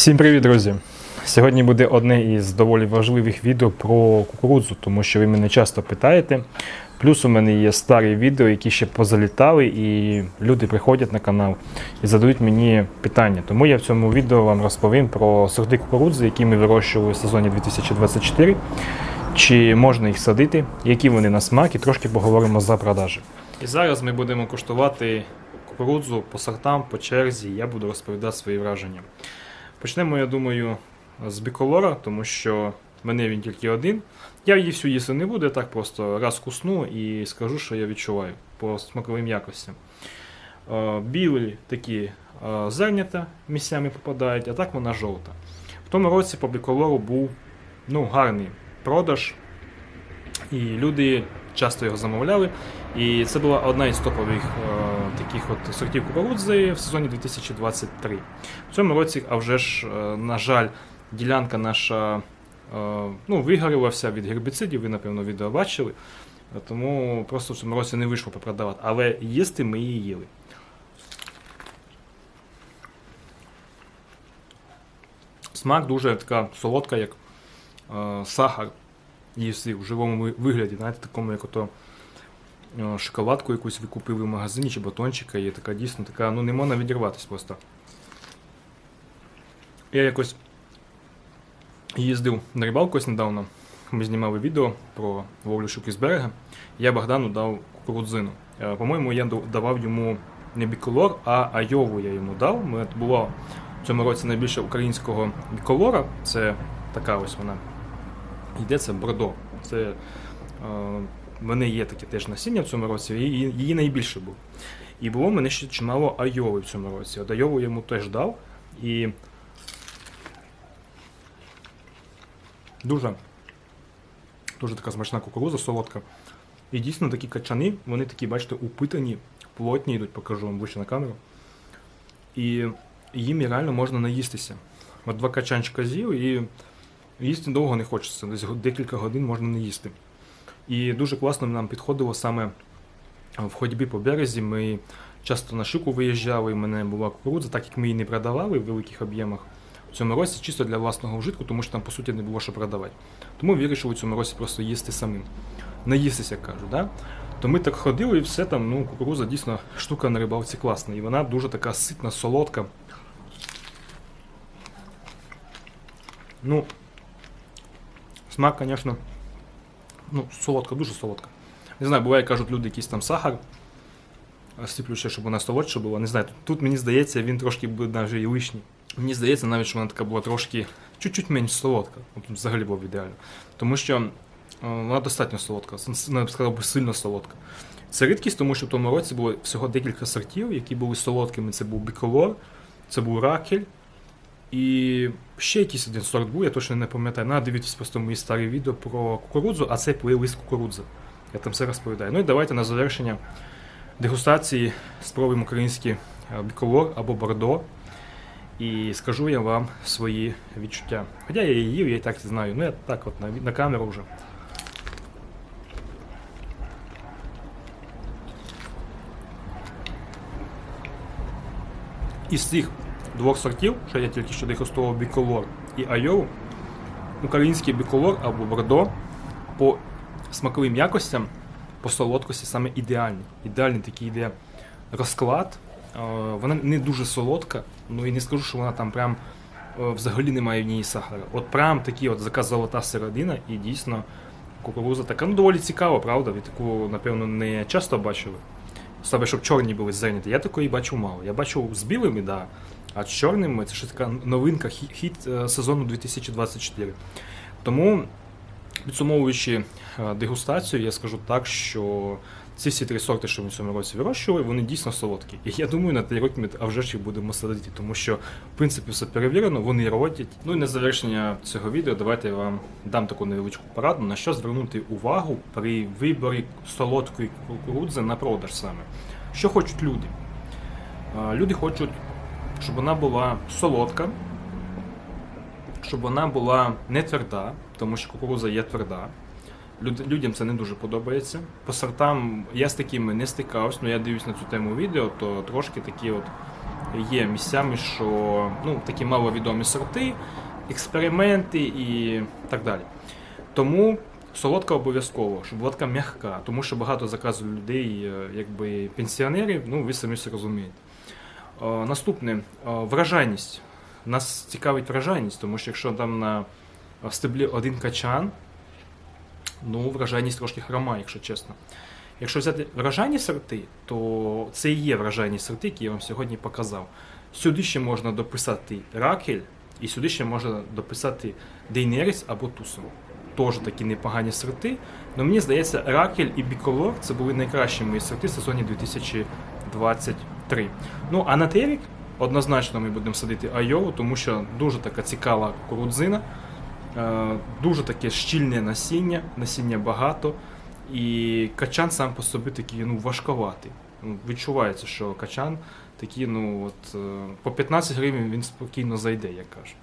Всім привіт, друзі! Сьогодні буде одне із доволі важливих відео про кукурудзу, тому що ви мене часто питаєте. Плюс у мене є старі відео, які ще позалітали, і люди приходять на канал і задають мені питання. Тому я в цьому відео вам розповім про сорти кукурудзи, які ми вирощували в сезоні 2024, чи можна їх садити, які вони на смак, і трошки поговоримо за продажі. І зараз ми будемо куштувати кукурудзу по сортам, по черзі. Я буду розповідати свої враження. Почнемо, я думаю, з біколора, тому що мене він тільки один. Я її всю їсти не буду, я так просто раз кусну і скажу, що я відчуваю по смаковим якостям. Е, Білі такі е, зернята місцями попадають, а так вона жовта. В тому році по біколору був ну, гарний продаж, і люди часто його замовляли. І це була одна із топових е, таких от сортів кукурудзи в сезоні 2023. В цьому році, а вже ж, е, на жаль, ділянка наша е, ну, вигоріла вся від гербіцидів, ви, напевно, відео бачили. Тому просто в цьому році не вийшло попродавати. Але їсти ми її їли. Смак дуже така солодка, як е, сахар їсти в живому вигляді, знаєте, такому, як ото шоколадку якусь ви купили в магазині чи батончика, і така дійсно така, ну не можна відірватися просто. Я якось їздив на рибалку ось недавно. Ми знімали відео про ловлю щуки з берега. Я Богдану дав кукурудзину. Е, По-моєму, я давав йому не біколор, а айову я йому дав. Ми було в цьому році найбільше українського біколора. Це така ось вона. Йде це бордо. Це е, в мене є таке теж насіння в цьому році, і її, найбільше було. І було мене ще чимало айови в цьому році. От айову йому теж дав. І дуже, дуже така смачна кукуруза, солодка. І дійсно такі качани, вони такі, бачите, упитані, плотні йдуть, покажу вам ближче на камеру. І їм реально можна наїстися. От два качанчика з'їв і їсти довго не хочеться. Десь декілька годин можна не їсти. І дуже класно нам підходило саме в ходьбі по березі. Ми часто на щуку виїжджали, і мене була кукурудза, так як ми її не продавали в великих об'ємах. В цьому році чисто для власного вжитку, тому що там по суті не було що продавати. Тому вирішили в цьому році просто їсти самим. Наїстися, як кажуть. Да? То ми так ходили і все там, ну, кукурудза дійсно штука на рибалці класна. І вона дуже така ситна, солодка. Ну, смак, звісно, ну, солодка, дуже солодка. Не знаю, буває, кажуть люди, якийсь там сахар. Сиплю ще, щоб вона солодша була. Не знаю, тут, мені здається, він трошки буде навіть і лишній. Мені здається, навіть, що вона така була трошки чуть-чуть менш солодка. От Взагалі було б ідеально. Тому що вона достатньо солодка, я б сказав сильно солодка. Це рідкість, тому що в тому році було всього декілька сортів, які були солодкими. Це був біколор, це був ракель. І ще якийсь один сорт був, я точно не пам'ятаю. Надо дивитися просто мої старі відео про кукурудзу, а це плейлист кукурудзи. Я там все розповідаю. Ну і давайте на завершення дегустації спробуємо український е, біколор або бордо. І скажу я вам свої відчуття. Хоча я її їв, я і так знаю. Ну я так от на, на камеру вже. Із цих двох сортів, що я тільки що дегустував біколор і айову, український біколор або бордо по смаковим якостям, по солодкості саме ідеальний. Ідеальний такий йде розклад. Е, Вона не дуже солодка, ну і не скажу, що вона там прям е, взагалі немає в ній сахара. От прям такі от така золота середина, і дійсно кукуруза така. Ну доволі цікава, правда? Ви таку, напевно, не часто бачили. Саме, щоб чорні були зерняті. Я такої бачу мало. Я бачу з білими, да. А з чорними це щось така новинка, хі- хід е, сезону 2024. Тому, підсумовуючи е, дегустацію, я скажу так, що ці всі три сорти, що ми в цьому році вирощували, вони дійсно солодкі. І я думаю, на той рік ми а вже ж будемо садити, тому що, в принципі, все перевірено, вони родять. Ну і на завершення цього відео давайте я вам дам таку невеличку пораду, на що звернути увагу при виборі солодкої кукурудзи на продаж саме. Що хочуть люди? Люди хочуть, щоб вона була солодка, щоб вона була не тверда, тому що кукурудза є тверда. Люд- Людям це не дуже подобається. По сортам я з такими не стикався, але я дивлюсь на цю тему відео, то трошки такі от є місцями, що ну, такі маловідомі сорти, експерименти і так далі. Тому солодка обов'язково, щоб така м'яка, тому що багато заказів людей, е, якби пенсіонерів, ну ви самі все розумієте. Е, Наступне е, вражайність. Нас цікавить вражайність, тому що якщо там на стеблі один качан, ну вражайність трошки хромає, якщо чесно. Якщо взяти вражайні сорти, то це і є вражайні сорти, які я вам сьогодні показав. Сюди ще можна дописати ракель, і сюди ще можна дописати дейнеріс або тусом. Теж такі непогані сорти. Але мені здається, ракель і біколор це були найкращі мої сорти в сезоні 2023. Ну а на терік однозначно ми будемо садити айову, тому що дуже така цікава кукурудзина, е, дуже таке щільне насіння, насіння багато. І качан сам по собі такий ну, важковатий. Ну, Відчувається, що качан такий, ну от е, по 15 гривень він спокійно зайде, як кажуть.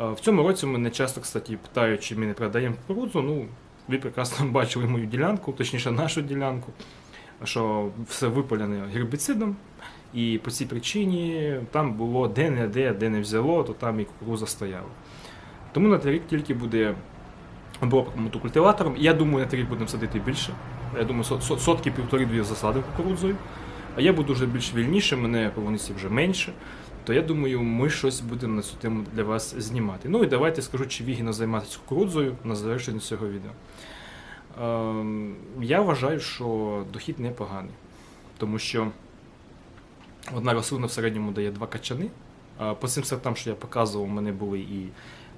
Е, В цьому році мене часто, кстати, питають, чи ми не продаємо кукурудзу. Ну, ви прекрасно бачили мою ділянку, точніше нашу ділянку, що все випалене гербіцидом. І по цій причині там було де-не-де, де не взяло, то там і кукуруза стояла. Тому на той рік тільки буде або мотокультиватором. Я думаю, на той рік будемо садити більше. Я думаю, со- со- сотки півтори-дві засади кукурудзою. А я буду вже більш вільніше, мене полуниці вже менше. То я думаю, ми щось будемо на цю тему для вас знімати. Ну і давайте скажу, чи вігідно займатися кукурудзою на завершення цього відео. Ем, я вважаю, що дохід непоганий, тому що одна рослина в середньому дає два качани. По цим сортам, що я показував, у мене були і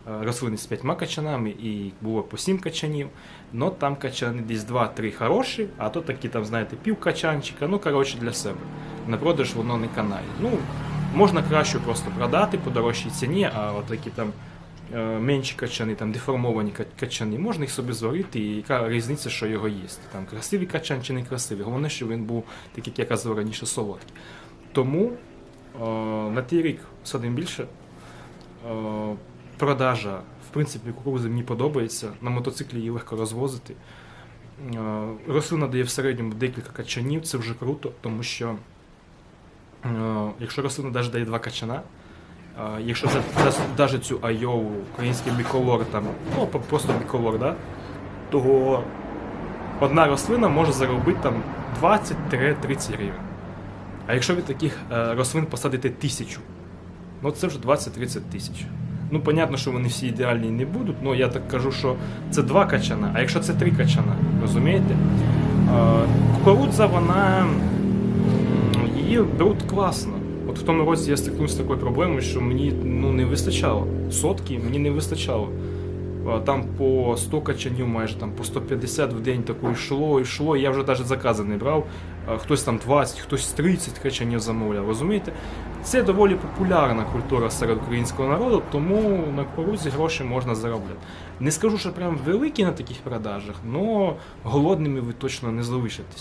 е, рослини з п'ятьма качанами, і було по сім качанів. Но там качани десь 2-3 хороші, а то такі там, знаєте, пів качанчика, ну коротше для себе. На продаж воно не канає. Ну, можна краще просто продати по дорожчій ціні, а от такі там е, менші качани, там деформовані качани, можна їх собі зварити, і яка різниця, що його їсти. Там красивий качан чи не красивий. Головне, що він був такий, як я казав раніше, солодкий. Тому е, на той рік садимо більше. Е, продажа, в принципі, кукурузи мені подобається. На мотоциклі її легко розвозити. Е, Рослина дає в середньому декілька качанів, це вже круто, тому що е, якщо рослина навіть дає два качана, е, якщо навіть цю айову, український біколор, там, ну просто біколор, да, то одна рослина може заробити там 20-30 гривень. А якщо ви таких е, рослин посадите тисячу, ну це вже 20-30 тисяч. Ну, понятно, що вони всі ідеальні не будуть, але я так кажу, що це два качана, а якщо це три качана, розумієте? Е, Кукурудза, вона її беруть класно. От в тому році я стикнувся з такою проблемою, що мені ну, не вистачало. Сотки мені не вистачало. Там по 100 качанів, майже там по 150 в день таке йшло, йшло. Я вже навіть закази не брав. Хтось там 20, хтось 30 качанів замовляв. Розумієте? Це доволі популярна культура серед українського народу, тому на кукурудзі гроші можна заробляти. Не скажу, що прям великі на таких продажах, але голодними ви точно не залишитесь.